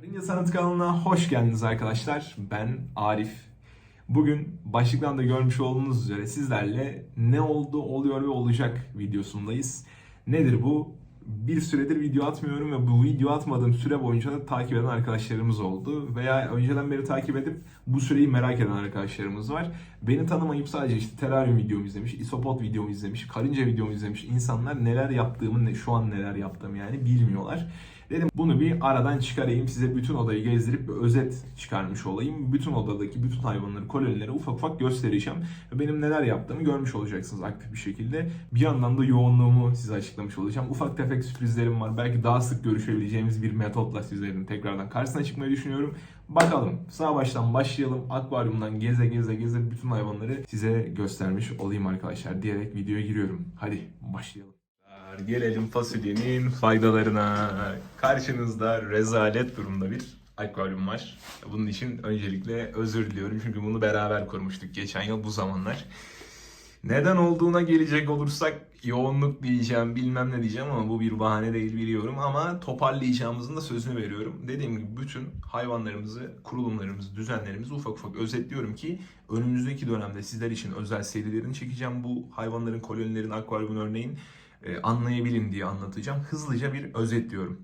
Karınca Sanat kanalına hoş geldiniz arkadaşlar. Ben Arif. Bugün başlıktan da görmüş olduğunuz üzere sizlerle ne oldu, oluyor ve olacak videosundayız. Nedir bu? Bir süredir video atmıyorum ve bu video atmadığım süre boyunca da takip eden arkadaşlarımız oldu. Veya önceden beri takip edip bu süreyi merak eden arkadaşlarımız var. Beni tanımayıp sadece işte teraryum videomu izlemiş, isopod videomu izlemiş, karınca videomu izlemiş insanlar neler yaptığımı, şu an neler yaptığımı yani bilmiyorlar. Dedim bunu bir aradan çıkarayım size bütün odayı gezdirip bir özet çıkarmış olayım. Bütün odadaki bütün hayvanları, kolonileri ufak ufak göstereceğim. Benim neler yaptığımı görmüş olacaksınız aktif bir şekilde. Bir yandan da yoğunluğumu size açıklamış olacağım. Ufak tefek sürprizlerim var. Belki daha sık görüşebileceğimiz bir metotla sizlerin tekrardan karşısına çıkmayı düşünüyorum. Bakalım sağ baştan başlayalım. Akvaryumdan geze geze geze bütün hayvanları size göstermiş olayım arkadaşlar diyerek videoya giriyorum. Hadi başlayalım. Gelelim fasulyenin faydalarına. Karşınızda rezalet durumda bir akvaryum var. Bunun için öncelikle özür diliyorum çünkü bunu beraber kurmuştuk geçen yıl bu zamanlar. Neden olduğuna gelecek olursak yoğunluk diyeceğim, bilmem ne diyeceğim ama bu bir bahane değil biliyorum ama toparlayacağımızın da sözünü veriyorum. Dediğim gibi bütün hayvanlarımızı, kurulumlarımızı, düzenlerimizi ufak ufak özetliyorum ki önümüzdeki dönemde sizler için özel serilerini çekeceğim. Bu hayvanların, kolonilerin, akvaryumun örneğin anlayabilin diye anlatacağım. Hızlıca bir özetliyorum.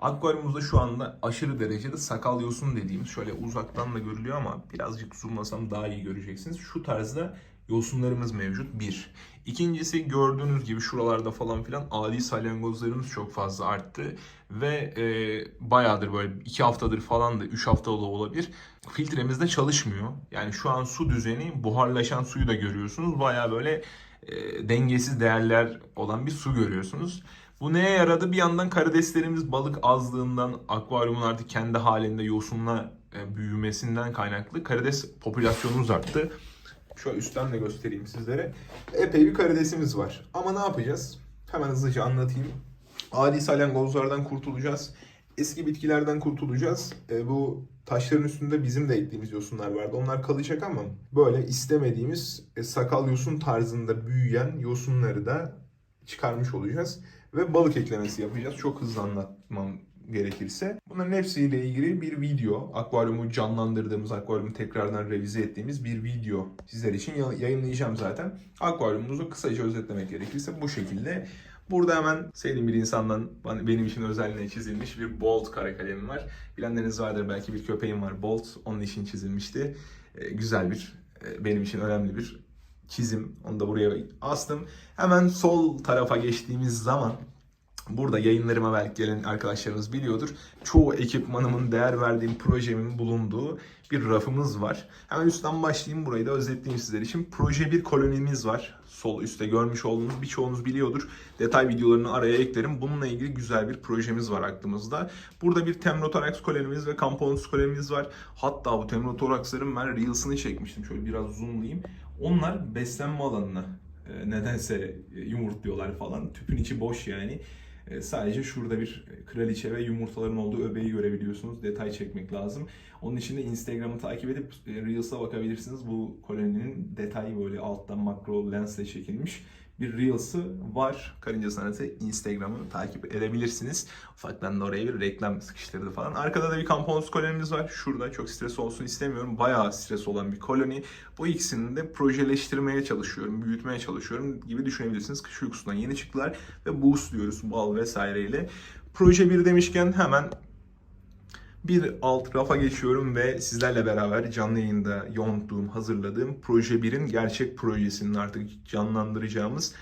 Akvaryumumuzda şu anda aşırı derecede sakal yosun dediğimiz şöyle uzaktan da görülüyor ama birazcık zoomlasam daha iyi göreceksiniz. Şu tarzda yosunlarımız mevcut bir. İkincisi gördüğünüz gibi şuralarda falan filan adi salyangozlarımız çok fazla arttı. Ve e, bayağıdır böyle iki haftadır falan da üç hafta da olabilir. Filtremiz de çalışmıyor. Yani şu an su düzeni buharlaşan suyu da görüyorsunuz. Baya böyle e, dengesiz değerler olan bir su görüyorsunuz. Bu neye yaradı? Bir yandan karideslerimiz balık azlığından, akvaryumun artık kendi halinde yosunla e, büyümesinden kaynaklı karides popülasyonumuz arttı. Şöyle üstten de göstereyim sizlere. Epey bir karidesimiz var. Ama ne yapacağız? Hemen hızlıca anlatayım. Adi salyangozlardan kurtulacağız. Eski bitkilerden kurtulacağız. E, bu taşların üstünde bizim de ektiğimiz yosunlar vardı. Onlar kalacak ama böyle istemediğimiz e, sakal yosun tarzında büyüyen yosunları da çıkarmış olacağız. Ve balık eklemesi yapacağız. Çok hızlı anlatmam gerekirse. Bunların hepsiyle ilgili bir video, akvaryumu canlandırdığımız, akvaryumu tekrardan revize ettiğimiz bir video sizler için ya- yayınlayacağım zaten. Akvaryumumuzu kısaca özetlemek gerekirse bu şekilde. Burada hemen sevdiğim bir insandan benim için özelliğine çizilmiş bir Bolt kara kalemim var. Bilenleriniz vardır belki bir köpeğim var Bolt. Onun için çizilmişti. Ee, güzel bir, e, benim için önemli bir çizim. Onu da buraya astım. Hemen sol tarafa geçtiğimiz zaman Burada yayınlarıma belki gelen arkadaşlarımız biliyordur. Çoğu ekipmanımın, değer verdiğim projemin bulunduğu bir rafımız var. Hemen üstten başlayayım burayı da özetleyeyim sizler için. Proje bir kolonimiz var. Sol üstte görmüş olduğunuz birçoğunuz biliyordur. Detay videolarını araya eklerim. Bununla ilgili güzel bir projemiz var aklımızda. Burada bir Temnotorax kolonimiz ve Camponus kolonimiz var. Hatta bu Temnotorax'ların ben Reels'ını çekmiştim. Şöyle biraz zoomlayayım. Onlar beslenme alanına e, nedense yumurtluyorlar falan. Tüpün içi boş yani. E, Sadece şurada bir kraliçe ve yumurtaların olduğu öbeği görebiliyorsunuz. Detay çekmek lazım. Onun için de Instagram'ı takip edip e, Reels'a bakabilirsiniz. Bu koloninin detayı böyle alttan makro lensle çekilmiş bir Reels'ı var. Karınca Sanatı Instagram'ı takip edebilirsiniz. Ufaktan da oraya bir reklam sıkıştırdı falan. Arkada da bir kamponus kolonimiz var. Şurada çok stres olsun istemiyorum. Bayağı stres olan bir koloni. Bu ikisini de projeleştirmeye çalışıyorum, büyütmeye çalışıyorum gibi düşünebilirsiniz. Kış uykusundan yeni çıktılar ve boost diyoruz bal vesaireyle. Proje 1 demişken hemen bir alt rafa geçiyorum ve sizlerle beraber canlı yayında yonttuğum, hazırladığım Proje 1'in gerçek projesinin artık canlandıracağımız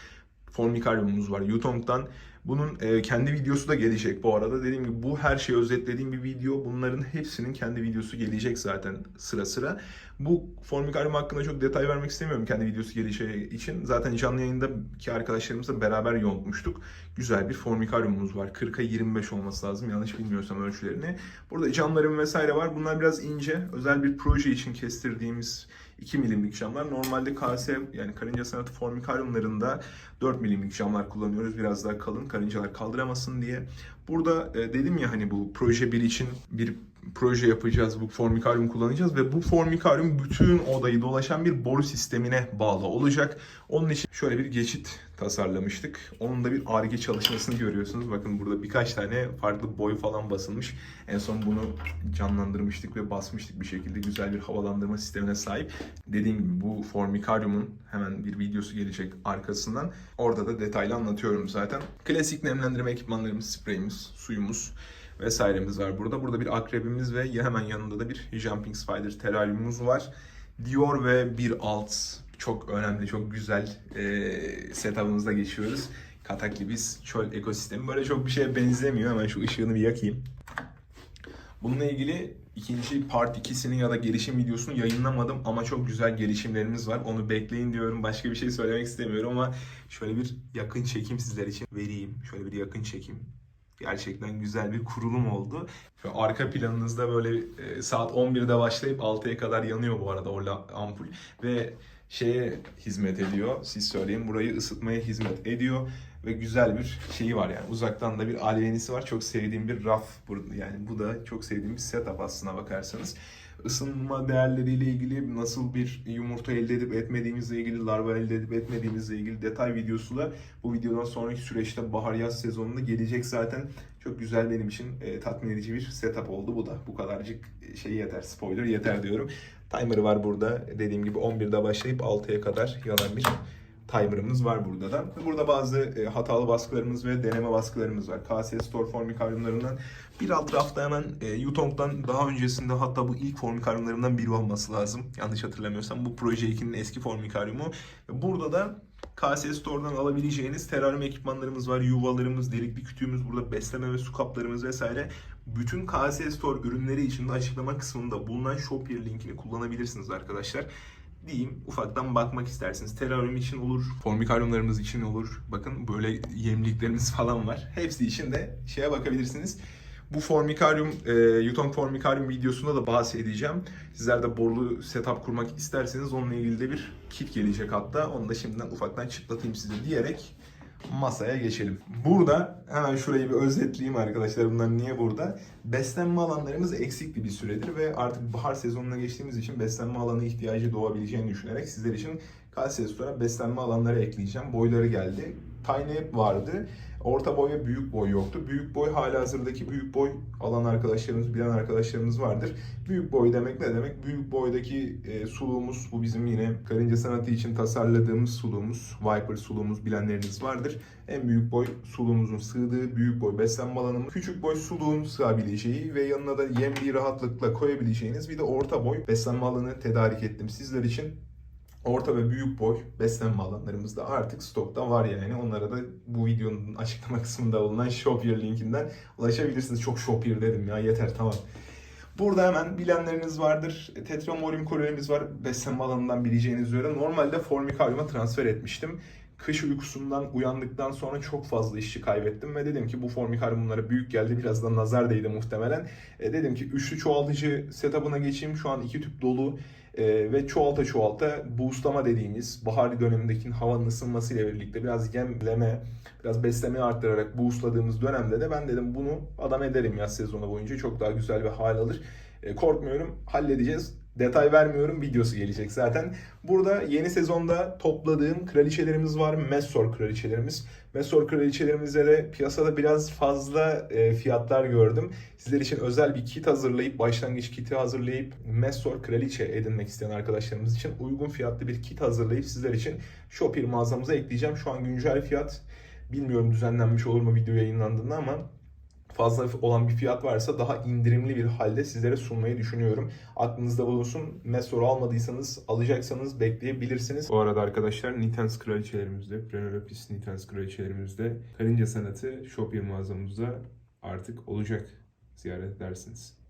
Formikariumumuz var Yutong'dan. Bunun e, kendi videosu da gelecek bu arada. Dediğim gibi bu her şeyi özetlediğim bir video. Bunların hepsinin kendi videosu gelecek zaten sıra sıra. Bu Formikarium hakkında çok detay vermek istemiyorum kendi videosu geleceği için. Zaten canlı yayındaki arkadaşlarımızla beraber yontmuştuk. Güzel bir Formikariumumuz var. 40'a 25 olması lazım yanlış bilmiyorsam ölçülerini. Burada camlarım vesaire var. Bunlar biraz ince. Özel bir proje için kestirdiğimiz 2 milimlik camlar. Normalde KS yani karınca sanatı formikariumlarında 4 milimlik camlar kullanıyoruz. Biraz daha kalın karıncalar kaldıramasın diye. Burada e, dedim ya hani bu proje 1 için bir proje yapacağız. Bu formikaryum kullanacağız ve bu formikaryum bütün odayı dolaşan bir boru sistemine bağlı olacak. Onun için şöyle bir geçit tasarlamıştık. Onun da bir arge çalışmasını görüyorsunuz. Bakın burada birkaç tane farklı boy falan basılmış. En son bunu canlandırmıştık ve basmıştık bir şekilde. Güzel bir havalandırma sistemine sahip. Dediğim gibi bu formikaryumun hemen bir videosu gelecek arkasından. Orada da detaylı anlatıyorum zaten. Klasik nemlendirme ekipmanlarımız, spreyimiz, suyumuz vesairemiz var burada. Burada bir akrebimiz ve hemen yanında da bir Jumping Spider teraryumumuz var. Dior ve bir alt çok önemli, çok güzel e, setup'ımızda geçiyoruz. Katakli biz çöl ekosistemi. Böyle çok bir şeye benzemiyor. Hemen şu ışığını bir yakayım. Bununla ilgili ikinci part 2'sini ya da gelişim videosunu yayınlamadım ama çok güzel gelişimlerimiz var. Onu bekleyin diyorum. Başka bir şey söylemek istemiyorum ama şöyle bir yakın çekim sizler için vereyim. Şöyle bir yakın çekim. Gerçekten güzel bir kurulum oldu. Arka planınızda böyle e, saat 11'de başlayıp 6'ya kadar yanıyor bu arada o ampul. Ve şeye hizmet ediyor. Siz söyleyin burayı ısıtmaya hizmet ediyor ve güzel bir şeyi var yani. Uzaktan da bir albenisi var. Çok sevdiğim bir raf. Yani bu da çok sevdiğim bir setup aslına bakarsanız. Isınma değerleriyle ilgili nasıl bir yumurta elde edip etmediğimizle ilgili, larva elde edip etmediğimizle ilgili detay videosu da bu videodan sonraki süreçte bahar yaz sezonunda gelecek zaten. Çok güzel benim için e, tatmin edici bir setup oldu bu da. Bu kadarcık şey yeter, spoiler yeter diyorum. Timer'ı var burada. Dediğim gibi 11'de başlayıp 6'ya kadar yanan bir timer'ımız var burada da. Burada bazı e, hatalı baskılarımız ve deneme baskılarımız var. KS Store formikaryumlarından bir alt rafta hemen e, Yutong'dan daha öncesinde hatta bu ilk formikaryumlarımdan biri olması lazım. Yanlış hatırlamıyorsam bu Proje 2'nin eski formikaryumu. Burada da KS Store'dan alabileceğiniz teraryum ekipmanlarımız var. Yuvalarımız, delikli kütüğümüz, burada besleme ve su kaplarımız vesaire. Bütün KS Store ürünleri için de açıklama kısmında bulunan Shopier linkini kullanabilirsiniz arkadaşlar diyeyim ufaktan bakmak isterseniz. Teraryum için olur, formikaryumlarımız için olur. Bakın böyle yemliklerimiz falan var. Hepsi için de şeye bakabilirsiniz. Bu formikaryum, e, Yutong formikaryum videosunda da bahsedeceğim. Sizler de borlu setup kurmak isterseniz onunla ilgili de bir kit gelecek hatta. Onu da şimdiden ufaktan çıtlatayım size diyerek masaya geçelim. Burada hemen şurayı bir özetleyeyim arkadaşlar. Bunlar niye burada? Beslenme alanlarımız eksikti bir süredir ve artık bahar sezonuna geçtiğimiz için beslenme alanı ihtiyacı doğabileceğini düşünerek sizler için Kalsiye beslenme alanları ekleyeceğim. Boyları geldi. Tiny App vardı. Orta boy ve büyük boy yoktu. Büyük boy hala hazırdaki büyük boy alan arkadaşlarımız, bilen arkadaşlarımız vardır. Büyük boy demek ne demek? Büyük boydaki e, suluğumuz, bu bizim yine karınca sanatı için tasarladığımız suluğumuz, Viper suluğumuz bilenleriniz vardır. En büyük boy suluğumuzun sığdığı büyük boy beslenme alanımız. Küçük boy suluğun sığabileceği ve yanına da yemliği rahatlıkla koyabileceğiniz bir de orta boy beslenme alanı tedarik ettim sizler için. Orta ve büyük boy beslenme alanlarımız da artık stokta var yani. Onlara da bu videonun açıklama kısmında bulunan Shopier linkinden ulaşabilirsiniz. Çok Shopier dedim ya yeter tamam. Burada hemen bilenleriniz vardır. Tetramorium kolonimiz var. Beslenme alanından bileceğiniz üzere. Normalde formikaryuma transfer etmiştim. Kış uykusundan uyandıktan sonra çok fazla işçi kaybettim ve dedim ki bu formikaryum bunlara büyük geldi. Biraz da nazar değdi muhtemelen. E, dedim ki üçlü çoğaltıcı setup'ına geçeyim. Şu an iki tüp dolu. Ee, ve çoğalta çoğalta boostlama dediğimiz bahar dönemindeki havanın ısınmasıyla birlikte biraz yemleme, biraz besleme arttırarak boostladığımız dönemde de ben dedim bunu adam ederim yaz sezonu boyunca çok daha güzel bir hal alır. Ee, korkmuyorum halledeceğiz. Detay vermiyorum videosu gelecek zaten. Burada yeni sezonda topladığım kraliçelerimiz var. Messor kraliçelerimiz. Messor kraliçelerimizde de piyasada biraz fazla e, fiyatlar gördüm. Sizler için özel bir kit hazırlayıp, başlangıç kiti hazırlayıp Messor kraliçe edinmek isteyen arkadaşlarımız için uygun fiyatlı bir kit hazırlayıp sizler için Shopier mağazamıza ekleyeceğim. Şu an güncel fiyat bilmiyorum düzenlenmiş olur mu video yayınlandığında ama fazla olan bir fiyat varsa daha indirimli bir halde sizlere sunmayı düşünüyorum. Aklınızda bulunsun. Mesor almadıysanız alacaksanız bekleyebilirsiniz. Bu arada arkadaşlar Nitens kraliçelerimizde, Prenolopis Nitens kraliçelerimizde karınca sanatı Shopier mağazamızda artık olacak. Ziyaret edersiniz.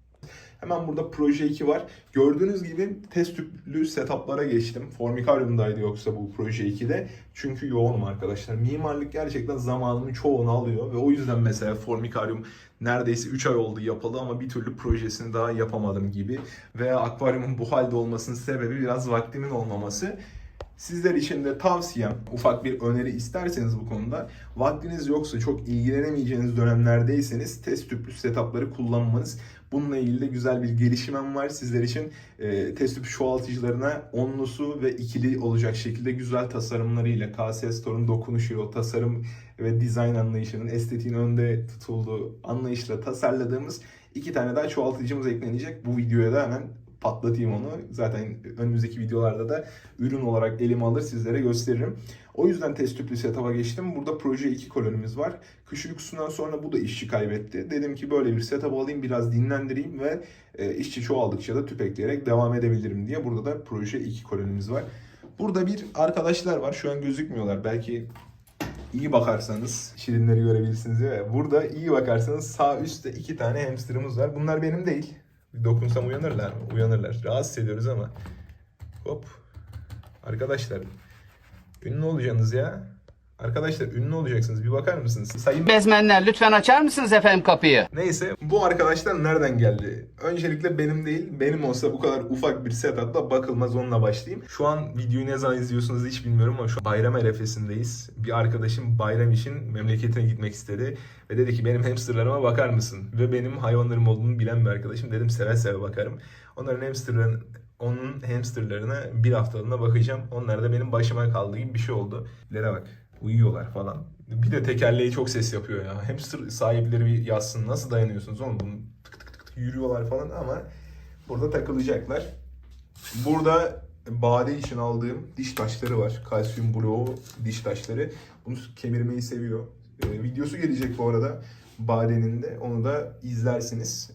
Hemen burada Proje 2 var. Gördüğünüz gibi test tüplü setuplara geçtim. Formikaryum'daydı yoksa bu Proje 2'de. Çünkü yoğunum arkadaşlar. Mimarlık gerçekten zamanımın çoğunu alıyor. Ve o yüzden mesela Formikaryum neredeyse 3 ay oldu yapalı ama bir türlü projesini daha yapamadım gibi. Veya akvaryumun bu halde olmasının sebebi biraz vaktimin olmaması. Sizler için de tavsiyem, ufak bir öneri isterseniz bu konuda, vaktiniz yoksa çok ilgilenemeyeceğiniz dönemlerdeyseniz test tüplü setupları kullanmanız. Bununla ilgili de güzel bir gelişmem var sizler için. E, test tüp çoğaltıcılarına onlusu ve ikili olacak şekilde güzel tasarımlarıyla KS Store'un dokunuşuyla, o tasarım ve dizayn anlayışının, estetiğin önde tutulduğu anlayışla tasarladığımız iki tane daha çoğaltıcımız eklenecek. Bu videoya da hemen patlatayım onu. Zaten önümüzdeki videolarda da ürün olarak elime alır sizlere gösteririm. O yüzden test tüplü setup'a geçtim. Burada proje 2 kolonimiz var. Kış uykusundan sonra bu da işçi kaybetti. Dedim ki böyle bir setup alayım biraz dinlendireyim ve e, işçi çoğaldıkça da tüp ekleyerek devam edebilirim diye. Burada da proje 2 kolonimiz var. Burada bir arkadaşlar var. Şu an gözükmüyorlar. Belki iyi bakarsanız şirinleri görebilirsiniz diye. Burada iyi bakarsanız sağ üstte iki tane hamsterımız var. Bunlar benim değil. Bir dokunsam uyanırlar mı? Uyanırlar. Rahatsız ediyoruz ama. Hop. Arkadaşlar. Ünlü olacaksınız ya. Arkadaşlar ünlü olacaksınız. Bir bakar mısınız? Sayın Bezmenler lütfen açar mısınız efendim kapıyı? Neyse bu arkadaşlar nereden geldi? Öncelikle benim değil, benim olsa bu kadar ufak bir setupla bakılmaz onunla başlayayım. Şu an videoyu ne zaman izliyorsunuz hiç bilmiyorum ama şu an bayram arefesindeyiz. Bir arkadaşım bayram için memleketine gitmek istedi. Ve dedi ki benim hamsterlarıma bakar mısın? Ve benim hayvanlarım olduğunu bilen bir arkadaşım. Dedim seve seve bakarım. Onların hamsterların onun hamsterlarına bir haftalığına bakacağım. Onlar da benim başıma kaldığı gibi bir şey oldu. Lere bak. Uyuyorlar falan. Bir de tekerleği çok ses yapıyor ya. Hamster sahipleri bir yazsın. Nasıl dayanıyorsunuz oğlum? Bunu tık tık tık tık yürüyorlar falan ama burada takılacaklar. Burada bade için aldığım diş taşları var. Kalsiyum bloğu diş taşları. Bunu kemirmeyi seviyor. Ee, videosu gelecek bu arada. Bade'nin de onu da izlersiniz.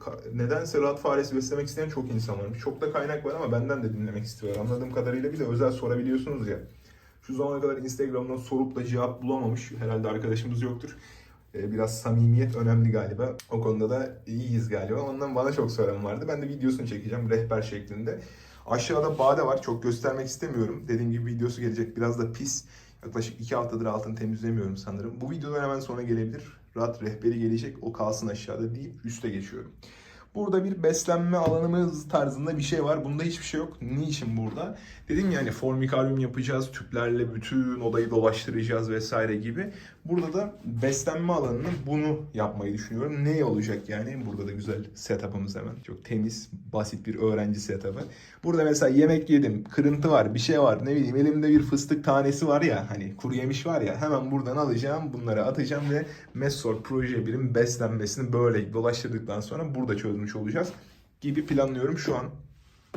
Ka- nedense rahat faresi beslemek isteyen çok insan varmış. Çok da kaynak var ama benden de dinlemek istiyorlar. Anladığım kadarıyla bir de özel sorabiliyorsunuz ya. Şu zamana kadar Instagram'dan sorup da cevap bulamamış. Herhalde arkadaşımız yoktur. Ee, Biraz samimiyet önemli galiba. O konuda da iyiyiz galiba. Ondan bana çok soran vardı. Ben de videosunu çekeceğim rehber şeklinde. Aşağıda bade var. Çok göstermek istemiyorum. Dediğim gibi videosu gelecek. Biraz da pis. Yaklaşık 2 haftadır altını temizlemiyorum sanırım. Bu videodan hemen sonra gelebilir. Rahat rehberi gelecek. O kalsın aşağıda deyip üste geçiyorum. Burada bir beslenme alanımız tarzında bir şey var. Bunda hiçbir şey yok. Niçin burada? Dedim yani formikaryum yapacağız, tüplerle bütün odayı dolaştıracağız vesaire gibi. Burada da beslenme alanını bunu yapmayı düşünüyorum. Ne olacak yani? Burada da güzel setup'ımız hemen. Çok temiz, basit bir öğrenci setup'ı. Burada mesela yemek yedim, kırıntı var, bir şey var. Ne bileyim elimde bir fıstık tanesi var ya hani kuru yemiş var ya hemen buradan alacağım, bunları atacağım ve Messor proje birim beslenmesini böyle dolaştırdıktan sonra burada çözmüş olacağız gibi planlıyorum şu an.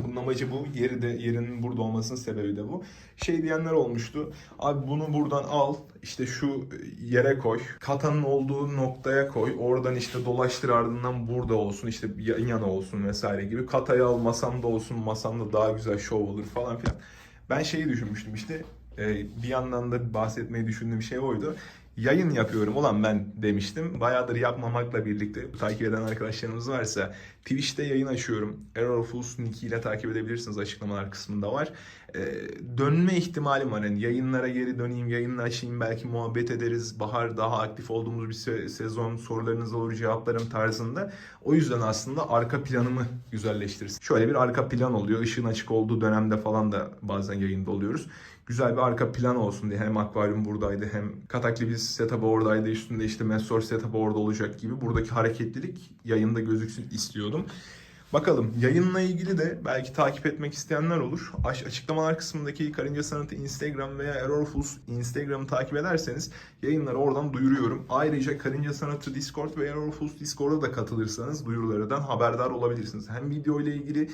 Bunun amacı bu. Yeri de yerinin burada olmasının sebebi de bu. Şey diyenler olmuştu. Abi bunu buradan al. işte şu yere koy. Katanın olduğu noktaya koy. Oradan işte dolaştır ardından burada olsun. işte yan yana olsun vesaire gibi. Katayı al masamda olsun. Masamda daha güzel şov olur falan filan. Ben şeyi düşünmüştüm işte. e, Bir yandan da bahsetmeyi düşündüğüm şey oydu. Yayın yapıyorum ulan ben demiştim. Bayağıdır yapmamakla birlikte takip eden arkadaşlarımız varsa Twitch'te yayın açıyorum. Errorfuls nick ile takip edebilirsiniz açıklamalar kısmında var. Ee, dönme ihtimalim var. Yani yayınlara geri döneyim, yayını açayım belki muhabbet ederiz. Bahar daha aktif olduğumuz bir se- sezon sorularınız olur cevaplarım tarzında. O yüzden aslında arka planımı güzelleştiririz. Şöyle bir arka plan oluyor. Işığın açık olduğu dönemde falan da bazen yayında oluyoruz güzel bir arka plan olsun diye hem akvaryum buradaydı hem kataklibis setup oradaydı üstünde işte Messor setup orada olacak gibi buradaki hareketlilik yayında gözüksün istiyordum. Bakalım yayınla ilgili de belki takip etmek isteyenler olur. Açıklamalar kısmındaki Karınca Sanatı Instagram veya Errorfuls Instagram'ı takip ederseniz yayınları oradan duyuruyorum. Ayrıca Karınca Sanatı Discord ve Errorfuls Discord'a da katılırsanız duyurulardan haberdar olabilirsiniz. Hem video ile ilgili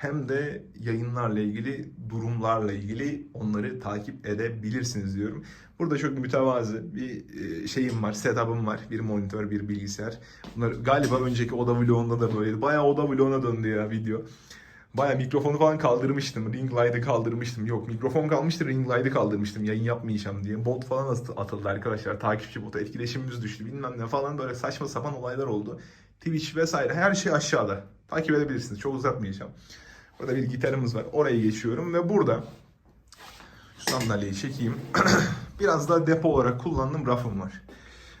hem de yayınlarla ilgili, durumlarla ilgili onları takip edebilirsiniz diyorum. Burada çok mütevazı bir e, şeyim var, setup'ım var. Bir monitör, bir bilgisayar. Bunlar galiba önceki oda vlogunda da böyleydi. Bayağı oda vloguna döndü ya video. Bayağı mikrofonu falan kaldırmıştım. Ring light'ı kaldırmıştım. Yok mikrofon kalmıştı, ring light'ı kaldırmıştım. Yayın yapmayacağım diye. Bot falan at- atıldı arkadaşlar. Takipçi botu etkileşimimiz düştü. Bilmem ne falan böyle saçma sapan olaylar oldu. Twitch vesaire her şey aşağıda. Takip edebilirsiniz. Çok uzatmayacağım. Burada bir gitarımız var. Oraya geçiyorum ve burada şu sandalyeyi çekeyim. Biraz daha depo olarak kullandığım rafım var.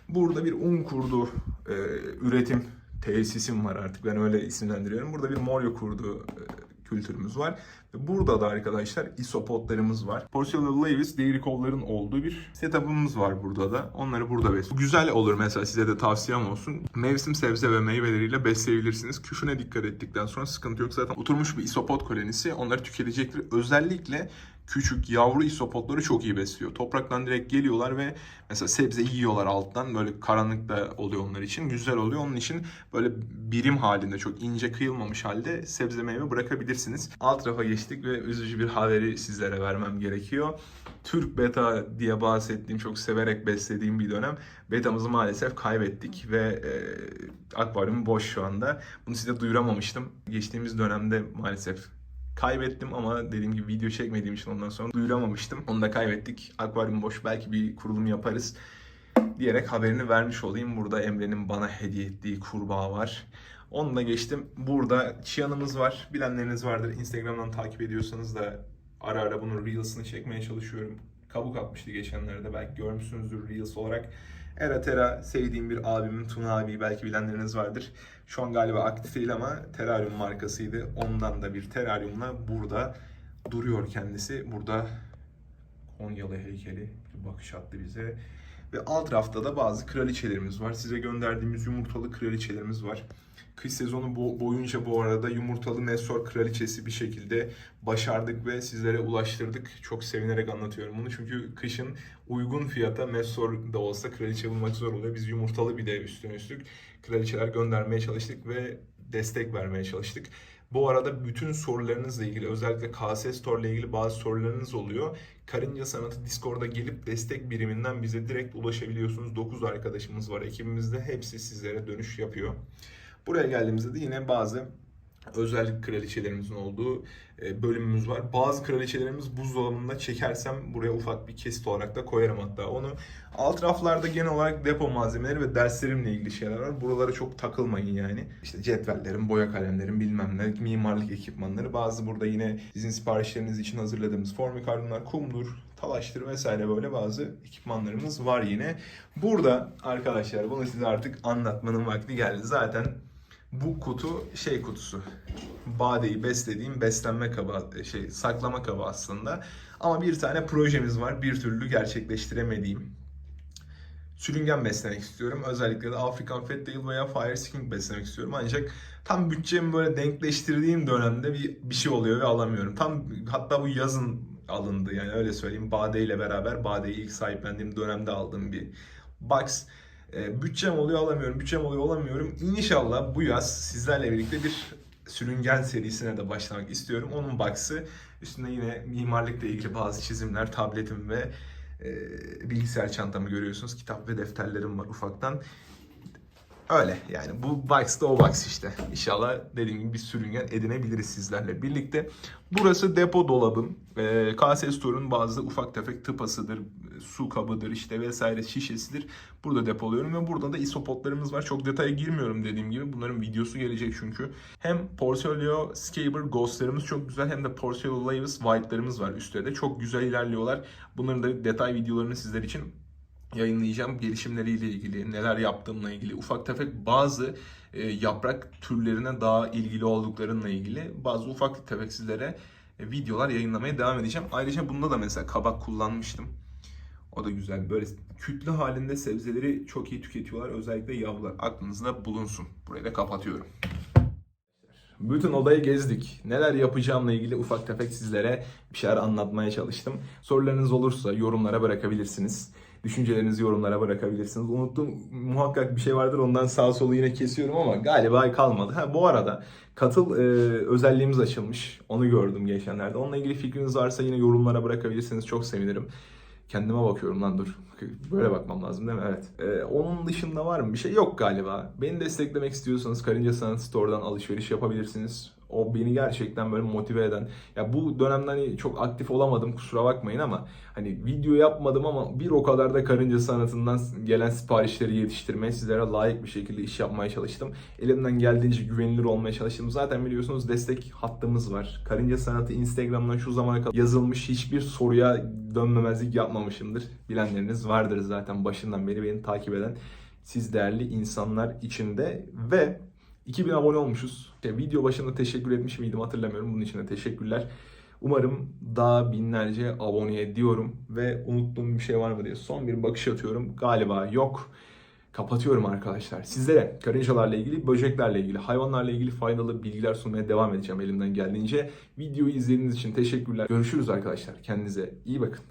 Burada bir un kurdu e, üretim tesisim var artık. Ben öyle isimlendiriyorum. Burada bir Morio kurdu e, kültürümüz var. Burada da arkadaşlar isopodlarımız var. Porcelana Levis dairy cow'ların olduğu bir setup'ımız var burada da. Onları burada besliyoruz. Güzel olur mesela size de tavsiyem olsun. Mevsim sebze ve meyveleriyle besleyebilirsiniz. Küfüne dikkat ettikten sonra sıkıntı yok. Zaten oturmuş bir isopod kolonisi onları tüketecektir. Özellikle küçük yavru isopodları çok iyi besliyor. Topraktan direkt geliyorlar ve mesela sebze yiyorlar alttan. Böyle karanlık da oluyor onlar için. Güzel oluyor. Onun için böyle birim halinde çok ince kıyılmamış halde sebze meyve bırakabilirsiniz. Alt rafa geçtik ve üzücü bir haberi sizlere vermem gerekiyor. Türk beta diye bahsettiğim, çok severek beslediğim bir dönem. Betamızı maalesef kaybettik ve e, akvaryum boş şu anda. Bunu size duyuramamıştım. Geçtiğimiz dönemde maalesef kaybettim ama dediğim gibi video çekmediğim için ondan sonra duyuramamıştım. Onu da kaybettik. Akvaryum boş. Belki bir kurulum yaparız diyerek haberini vermiş olayım. Burada Emre'nin bana hediye ettiği kurbağa var. Onu da geçtim. Burada çiyanımız var. Bilenleriniz vardır. Instagram'dan takip ediyorsanız da ara ara bunun Reels'ını çekmeye çalışıyorum. Kabuk atmıştı geçenlerde. Belki görmüşsünüzdür Reels olarak. Eratera sevdiğim bir abimin Tuna abi belki bilenleriniz vardır. Şu an galiba aktif değil ama teraryum markasıydı. Ondan da bir teraryumla burada duruyor kendisi. Burada Konyalı heykeli bir bakış attı bize. Ve alt rafta da bazı kraliçelerimiz var. Size gönderdiğimiz yumurtalı kraliçelerimiz var. Kış sezonu bo- boyunca bu arada yumurtalı Mesor kraliçesi bir şekilde başardık ve sizlere ulaştırdık. Çok sevinerek anlatıyorum bunu çünkü kışın uygun fiyata Mesor da olsa kraliçe bulmak zor oluyor. Biz yumurtalı bir de üstüne üstlük kraliçeler göndermeye çalıştık ve destek vermeye çalıştık. Bu arada bütün sorularınızla ilgili özellikle KS Store ile ilgili bazı sorularınız oluyor. Karınca Sanatı Discord'a gelip destek biriminden bize direkt ulaşabiliyorsunuz. 9 arkadaşımız var ekibimizde. Hepsi sizlere dönüş yapıyor. Buraya geldiğimizde de yine bazı özellik kraliçelerimizin olduğu e, bölümümüz var. Bazı kraliçelerimiz buzdolabında çekersem buraya ufak bir kesit olarak da koyarım hatta onu. Alt raflarda genel olarak depo malzemeleri ve derslerimle ilgili şeyler var. Buralara çok takılmayın yani. İşte cetvellerim, boya kalemlerim bilmem ne, mimarlık ekipmanları. Bazı burada yine sizin siparişleriniz için hazırladığımız formikaryumlar, kumdur, talaştır vesaire böyle bazı ekipmanlarımız var yine. Burada arkadaşlar bunu size artık anlatmanın vakti geldi. Zaten bu kutu şey kutusu. Badeyi beslediğim beslenme kabı, şey saklama kabı aslında. Ama bir tane projemiz var. Bir türlü gerçekleştiremediğim. Sürüngen beslemek istiyorum. Özellikle de African Fat veya Fire Skink beslemek istiyorum. Ancak tam bütçemi böyle denkleştirdiğim dönemde bir, bir şey oluyor ve alamıyorum. Tam hatta bu yazın alındı yani öyle söyleyeyim. Bade ile beraber Bade'yi ilk sahiplendiğim dönemde aldığım bir box. E, bütçem oluyor alamıyorum, bütçem oluyor olamıyorum. İnşallah bu yaz sizlerle birlikte bir sürüngen serisine de başlamak istiyorum. Onun box'ı üstünde yine mimarlıkla ilgili bazı çizimler, tabletim ve e, bilgisayar çantamı görüyorsunuz. Kitap ve defterlerim var ufaktan. Öyle yani bu box da o box işte. İnşallah dediğim gibi bir sürüngen edinebiliriz sizlerle birlikte. Burası depo dolabım. Ee, KS Store'un bazı ufak tefek tıpasıdır, su kabıdır işte vesaire şişesidir. Burada depoluyorum ve burada da isopodlarımız var. Çok detaya girmiyorum dediğim gibi. Bunların videosu gelecek çünkü. Hem Porcelio Scaber Ghost'larımız çok güzel hem de Porcelio Lavis White'larımız var üstte de. Çok güzel ilerliyorlar. Bunların da detay videolarını sizler için yayınlayacağım gelişimleriyle ilgili, neler yaptığımla ilgili, ufak tefek bazı e, yaprak türlerine daha ilgili olduklarınla ilgili bazı ufak tefek sizlere e, videolar yayınlamaya devam edeceğim. Ayrıca bunda da mesela kabak kullanmıştım. O da güzel. Böyle kütle halinde sebzeleri çok iyi tüketiyorlar. Özellikle yavrular. Aklınızda bulunsun. Burayı da kapatıyorum. Bütün odayı gezdik. Neler yapacağımla ilgili ufak tefek sizlere bir şeyler anlatmaya çalıştım. Sorularınız olursa yorumlara bırakabilirsiniz. Düşüncelerinizi yorumlara bırakabilirsiniz. Unuttum muhakkak bir şey vardır ondan sağ solu yine kesiyorum ama galiba kalmadı. Ha bu arada katıl e, özelliğimiz açılmış. Onu gördüm geçenlerde. Onunla ilgili fikriniz varsa yine yorumlara bırakabilirsiniz. Çok sevinirim. Kendime bakıyorum lan dur. Böyle bakmam lazım değil mi? Evet. Ee, onun dışında var mı? Bir şey yok galiba. Beni desteklemek istiyorsanız Karınca Sanat Store'dan alışveriş yapabilirsiniz. O beni gerçekten böyle motive eden. Ya bu dönemde hani çok aktif olamadım kusura bakmayın ama hani video yapmadım ama bir o kadar da Karınca Sanatı'ndan gelen siparişleri yetiştirmeye sizlere layık bir şekilde iş yapmaya çalıştım. Elimden geldiğince güvenilir olmaya çalıştım. Zaten biliyorsunuz destek hattımız var. Karınca Sanatı Instagram'dan şu zamana kadar yazılmış hiçbir soruya dönmemezlik yapmamışımdır. Bilenleriniz vardır zaten başından beri beni takip eden siz değerli insanlar içinde ve 2000 abone olmuşuz. İşte video başında teşekkür etmiş miydim hatırlamıyorum. Bunun için de teşekkürler. Umarım daha binlerce aboneye diyorum ve unuttuğum bir şey var mı diye son bir bakış atıyorum. Galiba yok. Kapatıyorum arkadaşlar. Sizlere karıncalarla ilgili, böceklerle ilgili, hayvanlarla ilgili faydalı bilgiler sunmaya devam edeceğim elimden geldiğince. Videoyu izlediğiniz için teşekkürler. Görüşürüz arkadaşlar. Kendinize iyi bakın.